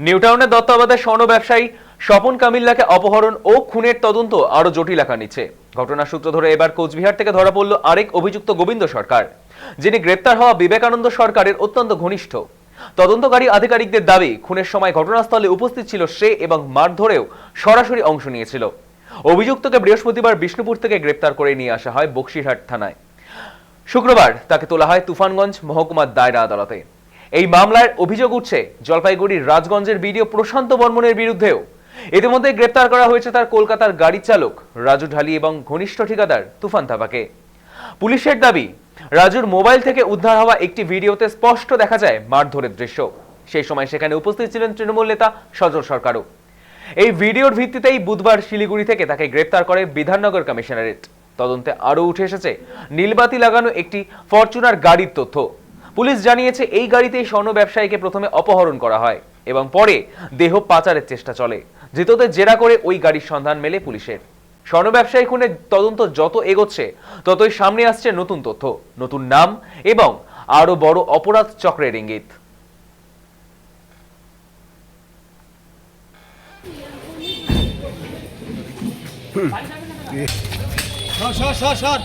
নিউটাউনের দত্তাবাদের স্বর্ণ ব্যবসায়ী স্বপন কামিল্লাকে অপহরণ ও খুনের তদন্ত আরও জটিল আকার নিচ্ছে। ঘটনার সূত্র ধরে এবার কোচবিহার থেকে ধরা পড়ল আরেক অভিযুক্ত গোবিন্দ সরকার, যিনি গ্রেপ্তার হওয়া বিবেকানন্দ সরকারের অত্যন্ত ঘনিষ্ঠ। তদন্তকারী আধিকারিকদের দাবি, খুনের সময় ঘটনাস্থলে উপস্থিত ছিল সে এবং মারধরেও সরাসরি অংশ নিয়েছিল। অভিযুক্তকে বৃহস্পতিবার বিষ্ণুপুর থেকে গ্রেপ্তার করে নিয়ে আসা হয় বক্সিরহাট থানায়। শুক্রবার তাকে তোলা হয় তুফানগঞ্জ মহকুমার দায়রা আদালতে। এই মামলার অভিযোগ উঠছে জলপাইগুড়ির রাজগঞ্জের বিডিও প্রশান্ত বর্মনের বিরুদ্ধেও। ইতিমধ্যে গ্রেপ্তার করা হয়েছে তার কলকাতার গাড়ি চালক, রাজু ঢালি এবং ঘনিষ্ঠ ঠিকাদার তুফান থাপাকে পুলিশের দাবি, রাজুর মোবাইল থেকে উদ্ধার হওয়া একটি ভিডিওতে স্পষ্ট দেখা যায় মারধরের দৃশ্য। সেই সময় সেখানে উপস্থিত ছিলেন তৃণমূল নেতা সজল সরকারও। এই ভিডিওর ভিত্তিতেই বুধবার শিলিগুড়ি থেকে তাকে গ্রেপ্তার করে বিধাননগর কমিশনারেট। তদন্তে আরও উঠে এসেছে, নীলবাতি লাগানো একটি ফরচুনার গাড়ির তথ্য। পুলিশ জানিয়েছে এই গাড়িতেই স্বর্ণ ব্যবসায়ীকে প্রথমে অপহরণ করা হয় এবং পরে দেহ পাচারের চেষ্টা চলে। ধৃতদের জেরা করে ওই গাড়ির সন্ধান মেলে পুলিশের। স্বর্ণ ব্যবসায়ী খুনের তদন্ত যত এগোচ্ছে, ততই সামনে আসছে নতুন তথ্য, নতুন নাম এবং আরও বড় অপরাধ চক্রের ইঙ্গিত। সর সর সর সর।